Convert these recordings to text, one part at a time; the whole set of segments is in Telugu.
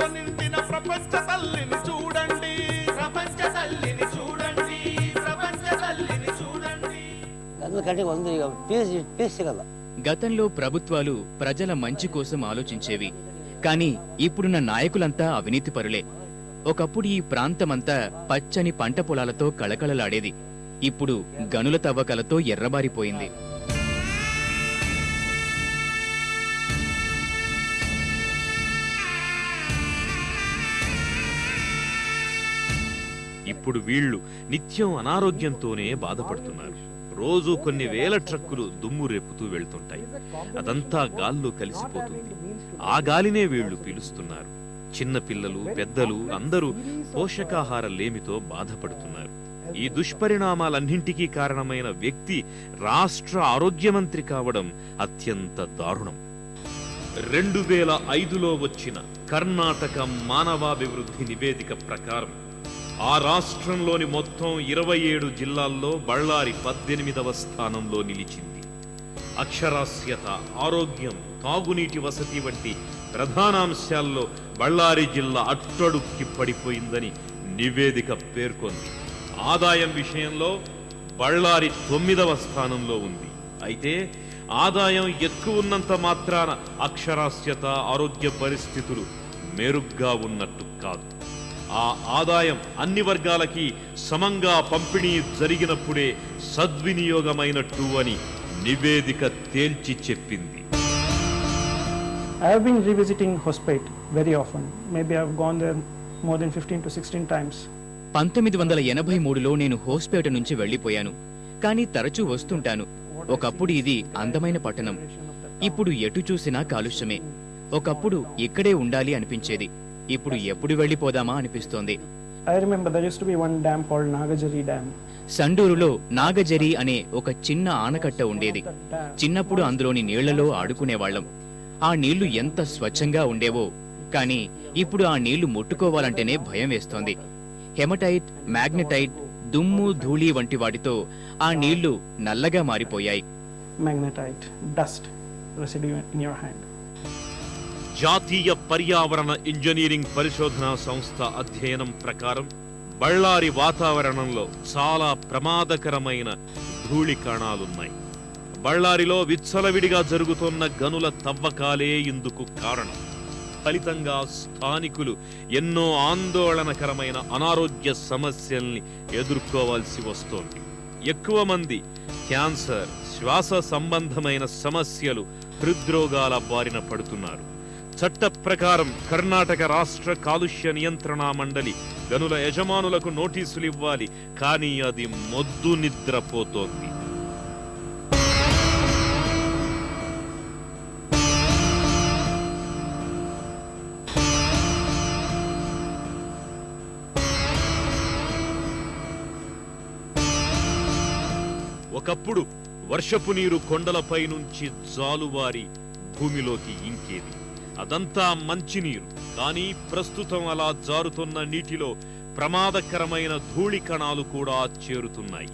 నిండిన ప్రపంచ తల్లిని చూడండి. ప్రపంచ తల్లిని చూడండి. ప్రపంచ తల్లిని చూడండి. అందుకంటే ఉంది పీస్ పీస్ కదా. గతంలో ప్రభుత్వాలు ప్రజల మంచి కోసం ఆలోచించేవి. కానీ ఇప్పుడున్న నాయకులంతా అవినీతి పరులే. ఒకప్పుడు ఈ ప్రాంతమంతా పచ్చని పంట పొలాలతో కళకళలాడేది. ఇప్పుడు గనుల తవ్వకలతో ఎర్రబారిపోయింది. ఇప్పుడు వీళ్ళు నిత్యం అనారోగ్యంతోనే బాధపడుతున్నారు. రోజు కొన్ని వేల ట్రక్కులు దుమ్ము రేపుతూ వెళ్తుంటాయి. అదంతా గాల్లో కలిసిపోతుంది. ఆ గాలినే వీళ్ళు పీలుస్తున్నారు. చిన్న పిల్లలు పెద్దలు అందరూ పోషకాహార లేమితో బాధపడుతున్నారు. ఈ దుష్పరిణామాలన్నింటికీ కారణమైన వ్యక్తి రాష్ట్ర ఆరోగ్య మంత్రి కావడం అత్యంత దారుణం. రెండు వేల ఐదులో వచ్చిన కర్ణాటక మానవాభివృద్ధి నివేదిక ప్రకారం ఆ రాష్ట్రంలోని మొత్తం ఇరవై ఏడు జిల్లాల్లో బళ్ళారి పద్దెనిమిదవ స్థానంలో నిలిచింది. అక్షరాస్యత ఆరోగ్యం తాగునీటి వసతి వంటి ప్రధానాంశాల్లో బళ్ళారి జిల్లా అట్టడుక్కి పడిపోయిందని నివేదిక పేర్కొంది. ఆదాయం విషయంలో బళ్ళారి తొమ్మిదవ స్థానంలో ఉంది. అయితే ఆదాయం ఎక్కువ ఉన్నంత మాత్రాన అక్షరాస్యత ఆరోగ్య పరిస్థితులు మెరుగ్గా ఉన్నట్టు కాదు. ఆ ఆదాయం అన్ని వర్గాలకి సమంగా పంపిణీ జరిగినప్పుడే సద్వినియోగమైనట్టు అని నివేదిక తేల్చి చెప్పింది. I have been revisiting Hospate very often. Maybe I've gone there more than 15 to 16 times. పంతొమ్మిది వందల ఎనభై మూడులో నేను హోస్పేట నుంచి వెళ్ళిపోయాను కానీ తరచూ వస్తుంటాను. ఒకప్పుడు ఇది అందమైన పట్టణం. ఇప్పుడు ఎటు చూసినా కాలుష్యమే. ఒకప్పుడు ఇక్కడే ఉండాలి అనిపించేది. ఇప్పుడు ఎప్పుడు వెళ్ళిపోదామా అనిపిస్తోంది. Dam. సండూరులో నాగజరి అనే ఒక చిన్న ఆనకట్ట ఉండేది. చిన్నప్పుడు అందులోని నీళ్ళలో ఆడుకునేవాళ్ళం ఆ నీళ్ళు ఎంత స్వచ్ఛంగా ఉండేవో కానీ ఇప్పుడు ఆ నీళ్ళు ముట్టుకోవాలంటేనే భయం వేస్తోంది. హెమటైట్ మ్యాగ్నెటైట్ దుమ్ము ధూళి వంటి వాటితో ఆ నీళ్ళు నల్లగా మారిపోయాయి. Dust residue in your hand. జాతీయ పర్యావరణ ఇంజనీరింగ్ పరిశోధనా సంస్థ అధ్యయనం ప్రకారం బళ్ళారి వాతావరణంలో చాలా ప్రమాదకరమైన ధూళి కణాలున్నాయి బళ్ళారిలో విచ్చలవిడిగా జరుగుతున్న గనుల తవ్వకాలే ఇందుకు కారణం. ఫలితంగా స్థానికులు ఎన్నో ఆందోళనకరమైన అనారోగ్య సమస్యల్ని ఎదుర్కోవాల్సి వస్తోంది. ఎక్కువ మంది క్యాన్సర్ శ్వాస సంబంధమైన సమస్యలు హృద్రోగాల బారిన పడుతున్నారు. చట్ట ప్రకారం కర్ణాటక రాష్ట్ర కాలుష్య నియంత్రణ మండలి గనుల యజమానులకు నోటీసులు ఇవ్వాలి. కానీ అది మొద్దు నిద్రపోతోంది. ఒకప్పుడు వర్షపు నీరు కొండలపై నుంచి జాలువారి భూమిలోకి ఇంకేది. అదంతా మంచినీరు. కానీ ప్రస్తుతం అలా జారుతున్న నీటిలో ప్రమాదకరమైన ధూళి కణాలు కూడా చేరుతున్నాయి.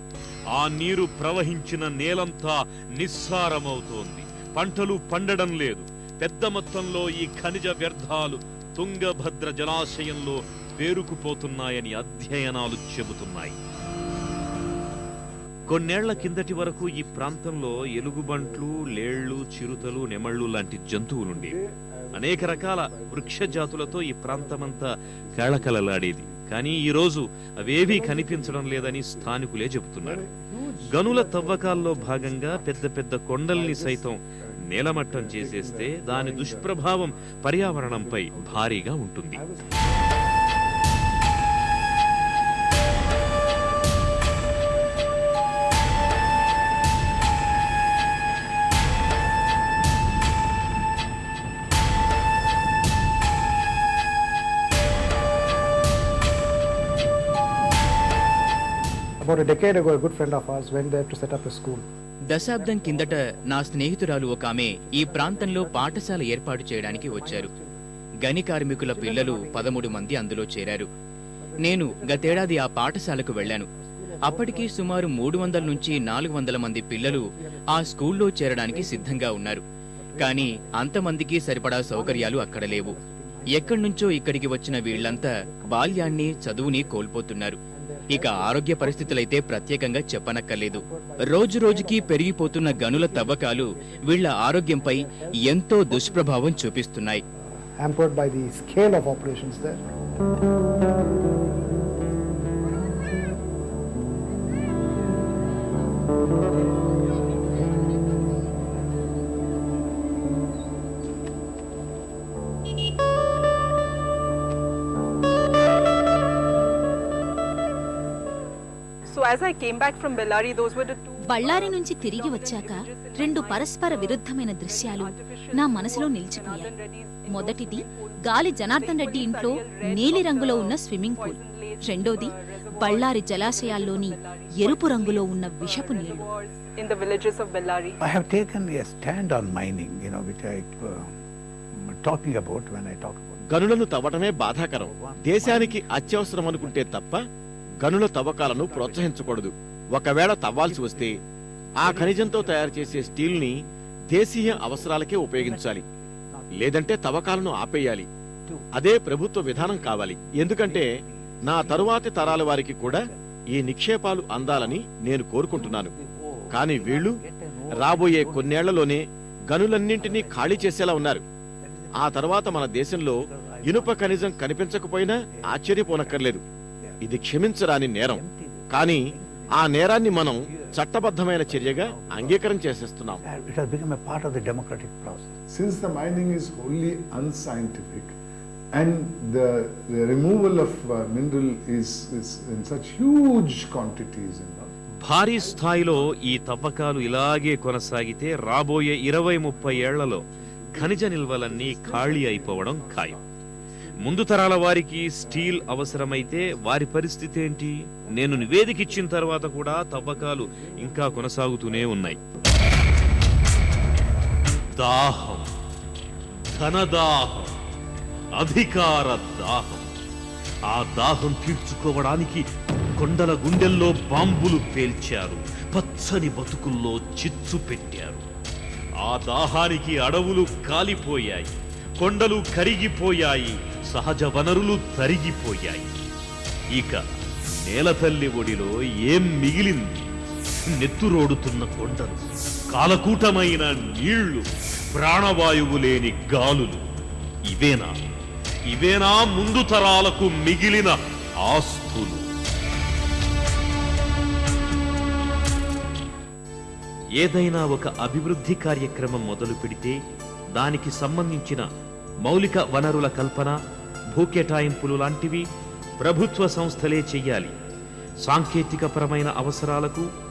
ఆ నీరు ప్రవహించిన నేలంతా నిస్సారమవుతోంది. పంటలు పండడం లేదు. పెద్ద మొత్తంలో ఈ ఖనిజ వ్యర్థాలు తుంగభద్ర జలాశయంలో పేరుకుపోతున్నాయని అధ్యయనాలు చెబుతున్నాయి. కొన్నేళ్ళ కిందటి వరకు ఈ ప్రాంతంలో ఎలుగుబంట్లు లేళ్ళు చిరుతలు నెమళ్ళు లాంటి జంతువులుండేవి. అనేక రకాల వృక్ష జాతులతో ఈ ప్రాంతమంతా కళకళలాడేది. కానీ ఈ రోజు అవేవీ కనిపించడం లేదని స్థానికులే చెబుతున్నారు. గనుల తవ్వకాల్లో భాగంగా పెద్ద పెద్ద కొండల్ని సైతం నేలమట్టం చేసేస్తే దాని దుష్ప్రభావం పర్యావరణంపై భారీగా ఉంటుంది. About a decade ago, a good friend of ours went there to set up a school. దశాబ్దం కిందట నా స్నేహితురాలు ఒక ఆమె ఈ ప్రాంతంలో పాఠశాల ఏర్పాటు చేయడానికి వచ్చారు. గని కార్మికుల పిల్లలు పదమూడు మంది అందులో చేరారు. నేను గతేడాది ఆ పాఠశాలకు వెళ్ళాను. అప్పటికి సుమారు మూడు వందల నుంచి నాలుగు వందల మంది పిల్లలు ఆ స్కూల్లో చేరడానికి సిద్ధంగా ఉన్నారు. కానీ అంతమందికి సరిపడా సౌకర్యాలు అక్కడ లేవు. ఎక్కడి నుంచో ఇక్కడికి వచ్చిన వీళ్ళంతా బాల్యాన్ని చదువుని కోల్పోతున్నారు. ఇక ఆరోగ్య పరిస్థితులైతే ప్రత్యేకంగా చెప్పనక్కర్లేదు. రోజు రోజుకి పెరిగిపోతున్న గనుల తవ్వకాలు వీళ్ళ ఆరోగ్యంపై ఎంతో దుష్ప్రభావం చూపిస్తున్నాయి. So as I came back from Bellary, those were the two. Ballari నుంచి తిరిగి వచ్చాక రెండు పరస్పర విరుద్ధమైన దృశ్యాలు నా మనసులో నిలిచిపోయాయి మొదటిది గాలి జనార్దన్ రెడ్డి ఇంట్లో నీలి రంగులో ఉన్న స్విమ్మింగ్ పూల్ రెండోది బళ్ళారి జలాశయాల్లోని ఎరుపు రంగులో ఉన్న విషపు నీళ్ళు in the villages of Bellary. I have taken a stand on mining, you know, which I uh, talking about when I talk about. గనులను తవ్వటమే బాధాకరం దేశానికి అత్యవసరం అనుకుంటే తప్ప గనుల తవ్వకాలను ప్రోత్సహించకూడదు. ఒకవేళ తవ్వాల్సి వస్తే ఆ ఖనిజంతో తయారు చేసే స్టీల్ని దేశీయ అవసరాలకే ఉపయోగించాలి. లేదంటే తవ్వకాలను ఆపేయాలి. అదే ప్రభుత్వ విధానం కావాలి. ఎందుకంటే నా తరువాతి తరాల వారికి కూడా ఈ నిక్షేపాలు అందాలని నేను కోరుకుంటున్నాను. కాని వీళ్ళు రాబోయే కొన్నేళ్ళలోనే గనులన్నింటినీ ఖాళీ చేసేలా ఉన్నారు. ఆ తర్వాత మన దేశంలో ఇనుప ఖనిజం కనిపించకపోయినా ఆశ్చర్యపోనక్కర్లేదు. ఇది క్షమించరాని నేరం. కానీ ఆ నేరాన్ని మనం చట్టబద్ధమైన చర్యగా అంగీకారం చేసేస్తున్నాం. Part of the process since mining only unscientific and removal of mineral such huge quantities భారీ స్థాయిలో ఈ తవ్వకాలు ఇలాగే కొనసాగితే రాబోయే ఇరవై ముప్పై ఏళ్ళలో ఖనిజ నిల్వలన్నీ ఖాళీ అయిపోవడం ఖాయం. ముందు తరాల వారికి స్టీల్ అవసరమైతే వారి పరిస్థితి ఏంటి? నేను నివేదిక ఇచ్చిన తర్వాత కూడా తవ్వకాలు ఇంకా కొనసాగుతూనే ఉన్నాయి. దాహం ధనదాహం అధికార దాహం. ఆ దాహం తీర్చుకోవడానికి కొండల గుండెల్లో బాంబులు పేల్చారు. పచ్చని బతుకుల్లో చిచ్చు పెట్టారు. ఆ దాహానికి అడవులు కాలిపోయాయి. కొండలు కరిగిపోయాయి. సహజ వనరులు తరిగిపోయాయి. ఇక నేలతల్లి ఒడిలో ఏం మిగిలింది? నెత్తురోడుతున్న కొండలు కాలకూటమైన నీళ్ళు ప్రాణవాయువు లేని గాలులు. ఇవేనా? ఇవేనా ముందు తరాలకు మిగిలిన ఆస్తులు? ఏదైనా ఒక అభివృద్ధి కార్యక్రమం మొదలు పెడితే దానికి సంబంధించిన మౌలిక వనరుల కల్పన భూకేటాయింపులు లాంటివి ప్రభుత్వ సంస్థలే చెయ్యాలి. సాంకేతికపరమైన అవసరాలకు